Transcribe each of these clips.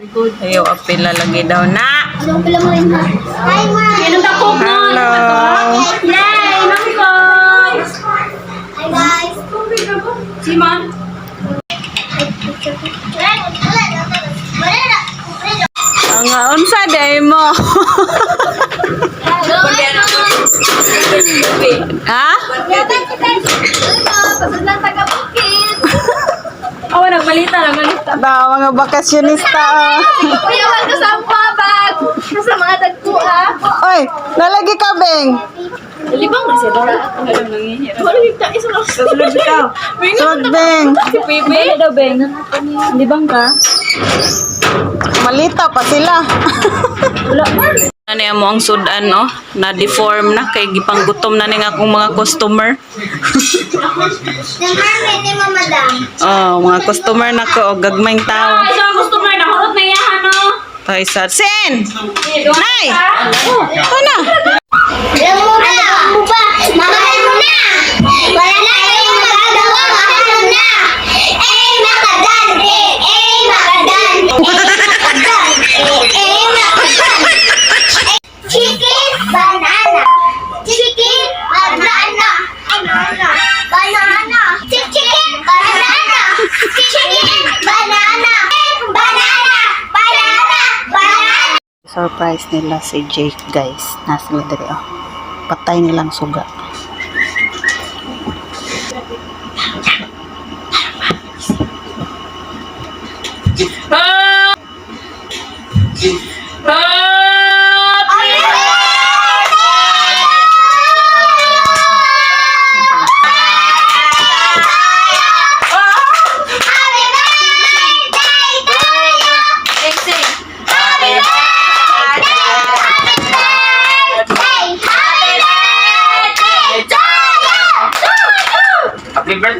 Ayaw apila lagi daw na. Hi, Ma! Anong tako mo? Hello. Yay! Mami ko! Hi, guys! Si Ma? Ang unsa day mo? ha? Awa, nagbalita, nagbalita. Da, mga bakasyonista. Kuyawan ko sa pabag! Sa mga tagpo, ha? Oy, nalagi ka, Beng. Libang na siya, Dora. Ano nang nangyayari? Wala yung isa lang. Susunod ka. Sud, Beng. Si Pibi? Ano daw, Ben? Libang ka? Malita pa sila. Wala. Ano mo ang sudan, no? Na-deform na, kay gipanggutom na ning akong mga customer. Naman, ni Mamadam. Oh, mga customer na ko, oh, gagmayng tao. Ay, sa customer na, hurot na yan, ano? Tay sa Sen! Nay! Ito na! Alam mo na! Alam Surprise nila si Jake, guys. Nasa sila dali, oh. Patay nilang suga. Happy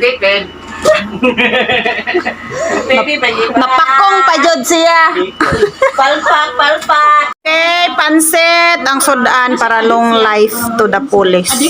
baby. Napakong pa jud siya. Palpak, palpak. Okay, pansit ang sudan para long life to the fullest.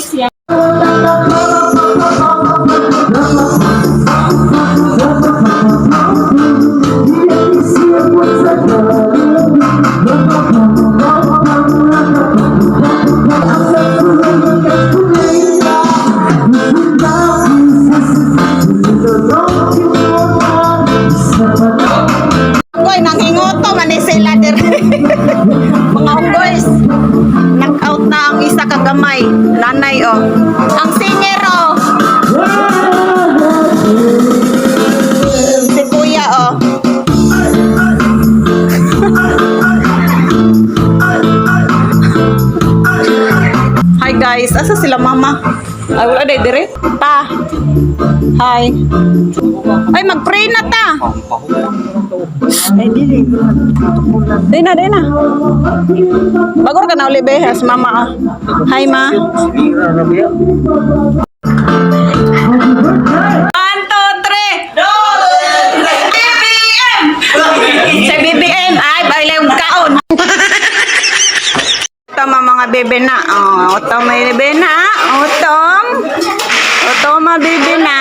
Man sila. Mga unggoys. Knock-out na ang isa kagamay. Nanay, oh. Ang singer, oh. Si Kuya, oh. Hi guys, asa sila mama? Ay, wala day dire. Ta. Hi. Ay, mag-pray na ta. Ay, dili. Na, di na. Bagor ka na uli, behas, mama. Hi, ma. One, two, three. BBM! Sa BBM, ay, baila yung kaon. Tama mga bebe na. Oh, utong may bebe na. Utong. Mga bebe na.